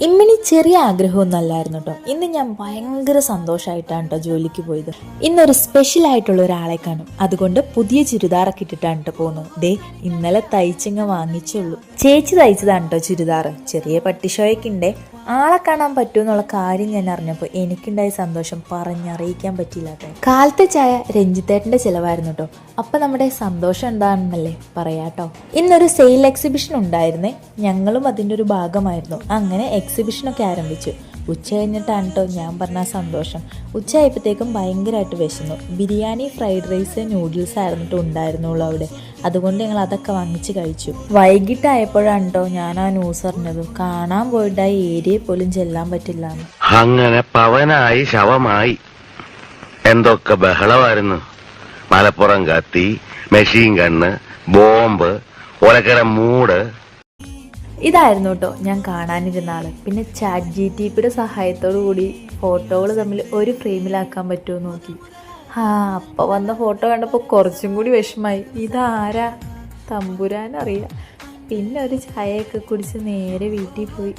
ഇമ്മിനി ചെറിയ ആഗ്രഹമൊന്നും അല്ലായിരുന്നു കേട്ടോ. ഇന്ന് ഞാൻ ഭയങ്കര സന്തോഷമായിട്ടാണ് കേട്ടോ ജോലിക്ക് പോയത്. ഇന്നൊരു സ്പെഷ്യൽ ആയിട്ടുള്ള ഒരാളെ കാണും. അതുകൊണ്ട് പുതിയ ചുരിദാറൊക്കെ ഇട്ടിട്ടാണ് കേട്ടോ പോകുന്നത്. ദേ ഇന്നലെ തയ്ച്ചിങ്ങ വാങ്ങിച്ചുള്ളൂ. ചേച്ചി തയ്ച്ചതാണ് കേട്ടോ ചുരിദാർ ചെറിയ പട്ടിഷോയൊക്കെ ഉണ്ടേ ആളെ കാണാൻ പറ്റുമെന്നുള്ള കാര്യം ഞാൻ അറിഞ്ഞപ്പോൾ എനിക്കുണ്ടായ സന്തോഷം പറഞ്ഞറിയിക്കാൻ പറ്റിയില്ല കേട്ടോ. കാലത്തെ ചായ രഞ്ജിത്തേട്ടന്റെ ചിലവായിരുന്നു കേട്ടോ. അപ്പം നമ്മുടെ സന്തോഷം എന്താണെന്നല്ലേ പറയാട്ടോ ഇന്നൊരു സെയിൽ എക്സിബിഷൻ ഉണ്ടായിരുന്നേ. ഞങ്ങളും അതിന്റെ ഒരു ഭാഗമായിരുന്നു. അങ്ങനെ എക്സിബിഷനൊക്കെ ആരംഭിച്ചു. ഉച്ച കഴിഞ്ഞിട്ടാണ് കേട്ടോ ഞാൻ പറഞ്ഞ സന്തോഷം. ഉച്ച ആയപ്പോഴത്തേക്കും ഭയങ്കരമായിട്ട് വിശന്നു. ബിരിയാണി ഫ്രൈഡ് റൈസ് നൂഡിൽസ് ആയിരുന്നിട്ട് ഉണ്ടായിരുന്നുള്ളൂ അവിടെ. അതുകൊണ്ട് ഞങ്ങൾ അതൊക്കെ വാങ്ങിച്ച് കഴിച്ചു. വൈകിട്ടായപ്പോഴാണ് കേട്ടോ ഞാൻ ആ ന്യൂസ് അറിഞ്ഞത്. കാണാൻ പോയിട്ട് ആ ഏരിയ പോലും ചെല്ലാൻ പറ്റില്ല അങ്ങനെ പവനായി ശവമായി. എന്തൊക്കെ ബഹളമായിരുന്നു. മലപ്പുറം കത്തി മെഷീൻ കണ്ണ് ബോംബ് ഒലക്കര മൂട് ഇതായിരുന്നു കേട്ടോ ഞാൻ കാണാനിരുന്ന ആൾ. പിന്നെ ചാറ്റ് ജി ടി പിയുടെ സഹായത്തോടു കൂടി ഫോട്ടോകൾ തമ്മിൽ ഒരു ഫ്രെയിമിലാക്കാൻ പറ്റുമോ നോക്കി. ആ അപ്പോൾ വന്ന ഫോട്ടോ കണ്ടപ്പോൾ കുറച്ചും കൂടി വിഷമായി. ഇതാരാ? തമ്പുരാനറിയാം. പിന്നെ ഒരു ചായയൊക്കെ കുടിച്ച് നേരെ വീട്ടിൽ പോയി.